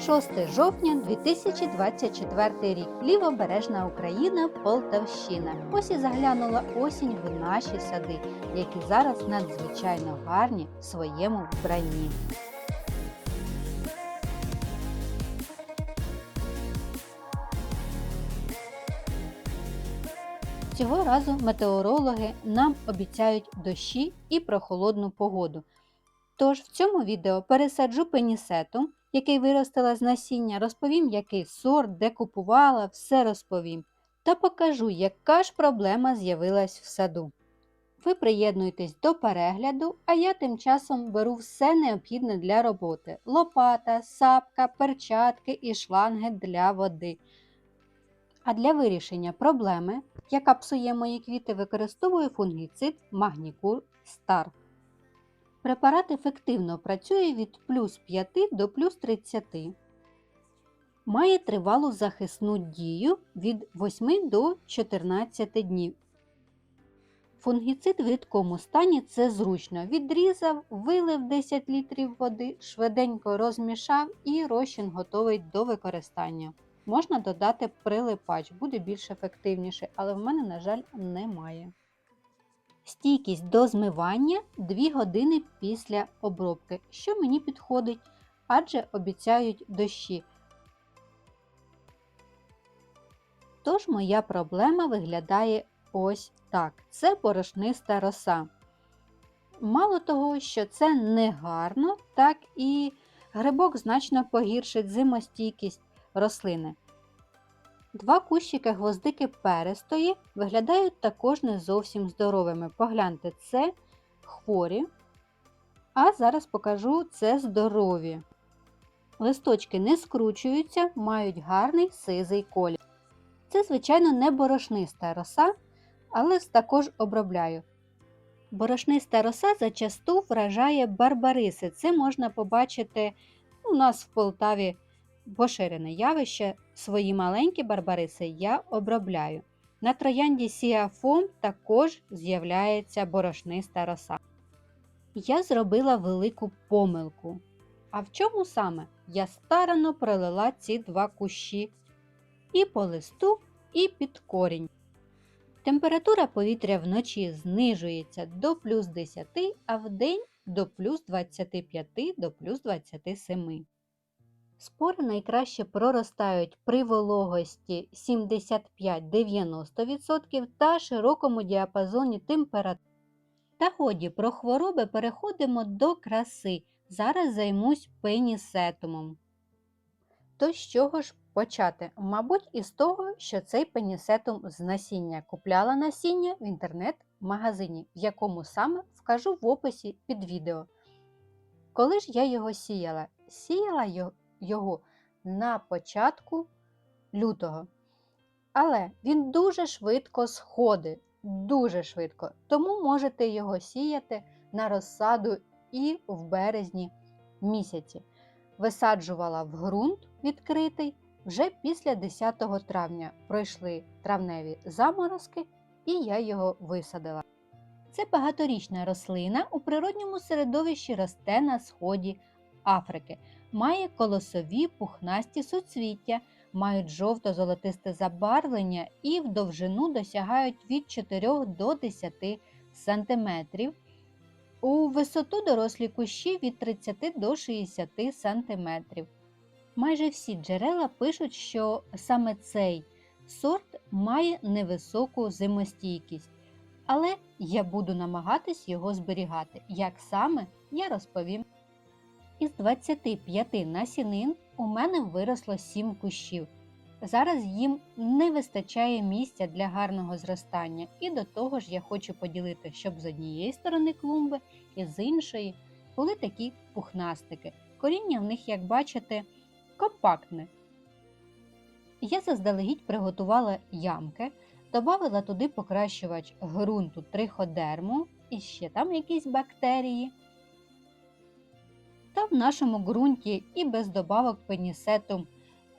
6 жовтня 2024 рік. Лівобережна Україна, Полтавщина. Ось і заглянула осінь в наші сади, які зараз надзвичайно гарні в своєму вбранні. Цього разу метеорологи нам обіцяють дощі і прохолодну погоду. Тож в цьому відео пересаджу пенісетум, який виростила з насіння, розповім, який сорт, де купувала, все розповім. Та покажу, яка ж проблема з'явилась в саду. Ви приєднуйтесь до перегляду, а я тим часом беру все необхідне для роботи: лопата, сапка, перчатки і шланги для води. А для вирішення проблеми, яка псує мої квіти, використовую фунгіцид Магнікур Стар. Препарат ефективно працює від плюс 5 до плюс 30. Має тривалу захисну дію від 8 до 14 днів. Фунгіцид в рідкому стані це зручно. Відрізав, вилив 10 літрів води, швиденько розмішав і розчин готовий до використання. Можна додати прилипач, буде більш ефективніше, але в мене, на жаль, немає. Стійкість до змивання 2 години після обробки, що мені підходить, адже обіцяють дощі. Тож моя проблема виглядає ось так: це борошниста роса. Мало того, що це не гарно, так і грибок значно погіршить зимостійкість рослини. Два кущики гвоздики перестої виглядають також не зовсім здоровими. Погляньте, це хворі, а зараз покажу це здорові. Листочки не скручуються, мають гарний сизий колір. Це, звичайно, не борошниста роса, але також обробляю. Борошниста роса зачасту вражає барбариси. Це можна побачити у нас в Полтаві поширене явище. Свої маленькі барбариси я обробляю. На троянді сіафом також з'являється борошниста роса. Я зробила велику помилку. А в чому саме? Я старано пролила ці два кущі і по листу, і під корінь. Температура повітря вночі знижується до плюс 10, а вдень до плюс 25 до плюс 27. Спори найкраще проростають при вологості 75-90% та широкому діапазоні температур. Та годі про хвороби переходимо до краси. Зараз займусь пенісетумом. То з чого ж почати? Мабуть, із того, що цей пенісетум з насіння купляла насіння в інтернет-магазині, в якому саме вкажу в описі під відео. Коли ж я його сіяла? Сіяла його його на початку лютого. Але він дуже швидко сходить, дуже швидко. Тому можете його сіяти на розсаду і в березні місяці. Висаджувала в ґрунт відкритий вже після 10 травня. Пройшли травневі заморозки, і я його висадила. Це багаторічна рослина у природньому середовищі росте на сході Африки має колосові пухнасті суцвіття, мають жовто-золотисте забарвлення і в довжину досягають від 4 до 10 см. У висоту дорослі кущі від 30 до 60 см. Майже всі джерела пишуть, що саме цей сорт має невисоку зимостійкість. Але я буду намагатись його зберігати. Як саме, я розповім. Із 25 насінин у мене виросло 7 кущів. Зараз їм не вистачає місця для гарного зростання, і до того ж я хочу поділити, щоб з однієї сторони клумби і з іншої були такі пухнастики. Коріння в них, як бачите, компактне. Я заздалегідь приготувала ямки, додала туди покращувач ґрунту триходерму і ще там якісь бактерії. Та в нашому ґрунті і без добавок пенісету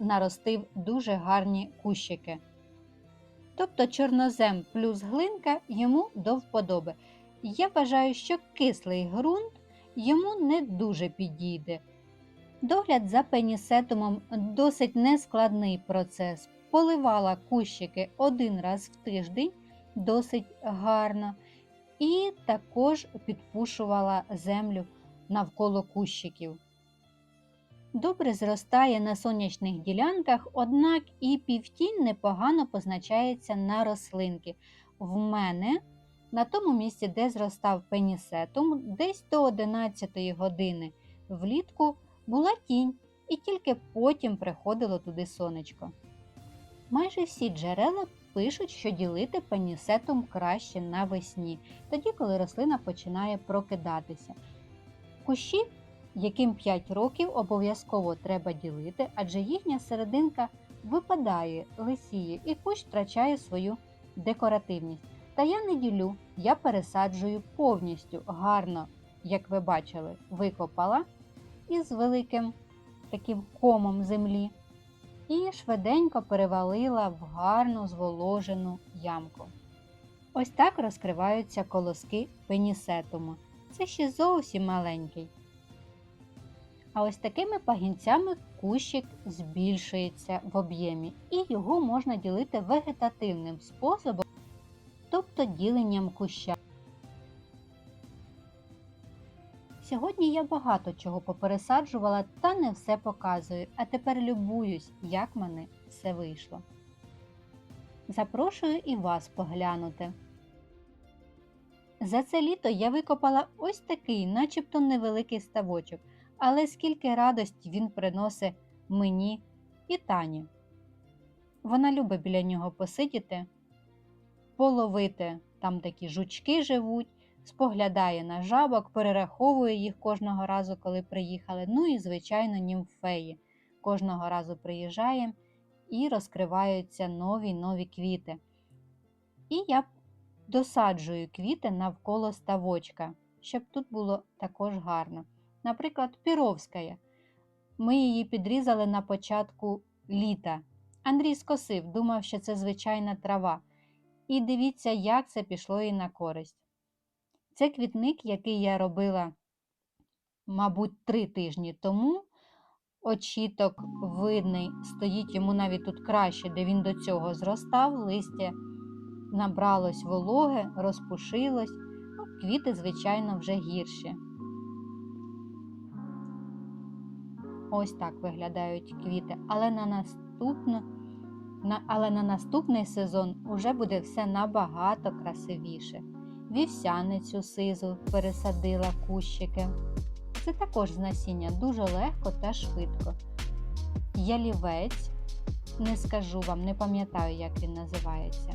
наростив дуже гарні кущики. Тобто чорнозем плюс глинка йому до вподоби. Я вважаю, що кислий ґрунт йому не дуже підійде. Догляд за пенісетумом досить нескладний процес. Поливала кущики один раз в тиждень досить гарно, і також підпушувала землю навколо кущиків. Добре зростає на сонячних ділянках, однак і півтінь непогано позначається на рослинки. В мене на тому місці, де зростав пенісетум, десь до 11 години влітку була тінь, і тільки потім приходило туди сонечко. Майже всі джерела пишуть, що ділити пенісетум краще навесні, тоді, коли рослина починає прокидатися. Кущі, яким 5 років, обов'язково треба ділити, адже їхня серединка випадає, лисіє і кущ втрачає свою декоративність. Та я не ділю, я пересаджую повністю гарно, як ви бачили, викопала із великим таким комом землі і швиденько перевалила в гарну зволожену ямку. Ось так розкриваються колоски пенісетуму. Це ще зовсім маленький. А ось такими пагінцями кущик збільшується в об'ємі, і його можна ділити вегетативним способом, тобто діленням куща. Сьогодні я багато чого попересаджувала та не все показую, а тепер любуюсь, як мене все вийшло. Запрошую і вас поглянути. За це літо я викопала ось такий, начебто невеликий ставочок, але скільки радості він приносить мені і Тані. Вона любить біля нього посидіти, половити, там такі жучки живуть, споглядає на жабок, перераховує їх кожного разу, коли приїхали. Ну і, звичайно, німфеї. Кожного разу приїжджаємо і розкриваються нові нові квіти. І я досаджую квіти навколо ставочка, щоб тут було також гарно. Наприклад, піровська. Ми її підрізали на початку літа. Андрій скосив, думав, що це звичайна трава. І дивіться, як це пішло їй на користь. Це квітник, який я робила, мабуть, три тижні тому. Очіток видний, стоїть йому навіть тут краще, де він до цього зростав, листя набралось вологе, розпушилось, ну, квіти, звичайно, вже гірші. Ось так виглядають квіти, але на наступну, на, але на наступний сезон уже буде все набагато красивіше. Вівсяницю сизу пересадила кущики. Це також з насіння дуже легко та швидко. Ялівець, не скажу вам, не пам'ятаю, як він називається.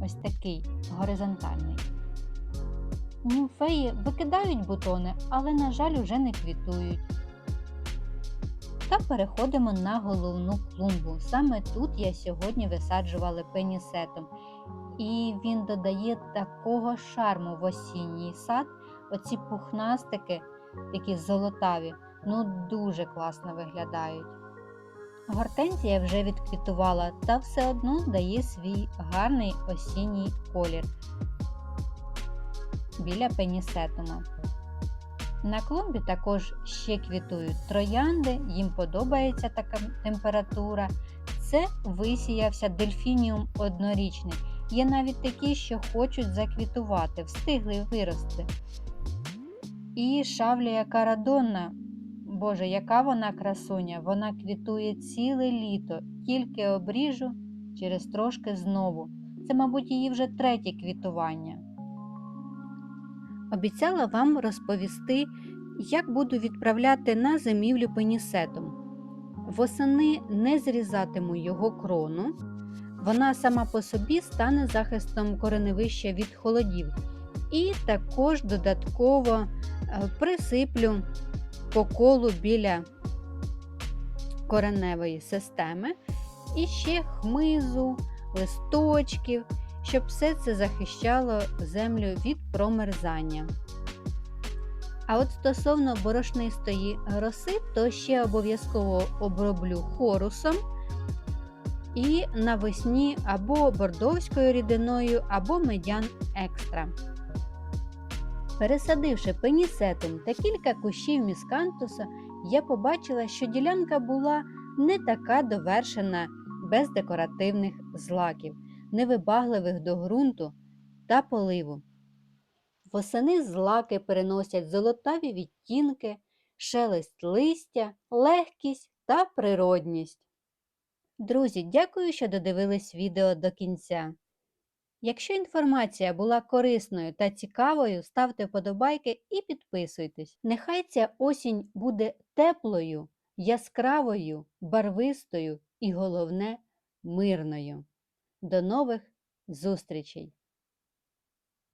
Ось такий горизонтальний. Німфеї викидають бутони, але, на жаль, уже не квітують. Та переходимо на головну клумбу. Саме тут я сьогодні висаджувала пенісетом. І він додає такого шарму в осінній сад. Оці пухнастики, такі золотаві, ну дуже класно виглядають. Гортензія вже відквітувала та все одно дає свій гарний осінній колір біля пенісетума. На клумбі також ще квітують троянди, їм подобається така температура. Це висіявся дельфініум однорічний. Є навіть такі, що хочуть заквітувати, встигли вирости. І шавлія карадонна. Боже, яка вона красуня! Вона квітує ціле літо, тільки обріжу через трошки знову. Це, мабуть, її вже третє квітування. Обіцяла вам розповісти, як буду відправляти на зимівлю пенісетом. Восени не зрізатиму його крону. Вона сама по собі стане захистом кореневища від холодів. І також додатково присиплю по колу біля кореневої системи і ще хмизу, листочків, щоб все це захищало землю від промерзання. А от стосовно борошнистої роси, то ще обов'язково оброблю хорусом і навесні або бордовською рідиною, або медян екстра. Пересадивши пенісетом та кілька кущів міскантуса, я побачила, що ділянка була не така довершена без декоративних злаків, невибагливих до ґрунту та поливу. Восени злаки переносять золотаві відтінки, шелест листя, легкість та природність. Друзі, дякую, що додивились відео до кінця. Якщо інформація була корисною та цікавою, ставте вподобайки і підписуйтесь. Нехай ця осінь буде теплою, яскравою, барвистою і головне мирною. До нових зустрічей!